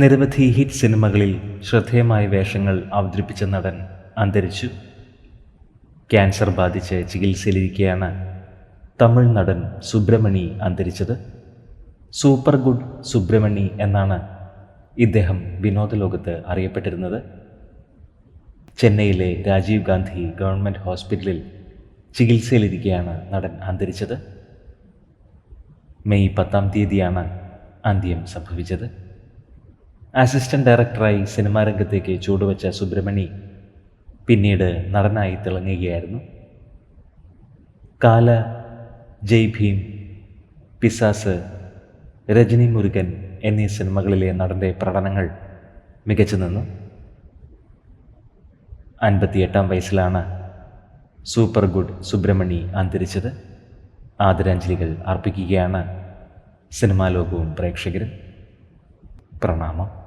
നിരവധി ഹിറ്റ് സിനിമകളിൽ ശ്രദ്ധേയമായ വേഷങ്ങൾ അവതരിപ്പിച്ച നടൻ അന്തരിച്ചു. ക്യാൻസർ ബാധിച്ച് ചികിത്സയിലിരിക്കെയാണ് തമിഴ് നടൻ സുബ്രമണി അന്തരിച്ചത്. സൂപ്പർ ഗുഡ് സുബ്രമണി എന്നാണ് ഇദ്ദേഹം വിനോദലോകത്ത് അറിയപ്പെട്ടിരുന്നത്. ചെന്നൈയിലെ രാജീവ് ഗാന്ധി ഗവൺമെന്റ് ഹോസ്പിറ്റലിൽ ചികിത്സയിലിരിക്കെയാണ് നടൻ അന്തരിച്ചത്. മെയ് പത്താം തീയതിയാണ് അന്ത്യം സംഭവിച്ചത്. അസിസ്റ്റന്റ് ഡയറക്ടറായി സിനിമാ രംഗത്തേക്ക് ചൂടുവെച്ച സുബ്രഹ്മണി പിന്നീട് നടനായി തിളങ്ങുകയായിരുന്നു. കാല ജയ് ഭീം പിസാസ് രജനി മുരുകൻ എന്നീ സിനിമകളിലെ നടന്റെ പ്രകടനങ്ങൾ മികച്ചു നിന്നു അൻപത്തിയെട്ടാം വയസ്സിലാണ് സൂപ്പർ ഗുഡ് സുബ്രഹ്മണി അന്തരിച്ചത്. ആദരാഞ്ജലികൾ അർപ്പിക്കുകയാണ് സിനിമാ ലോകവും പ്രേക്ഷകരും. പ്രണാമം.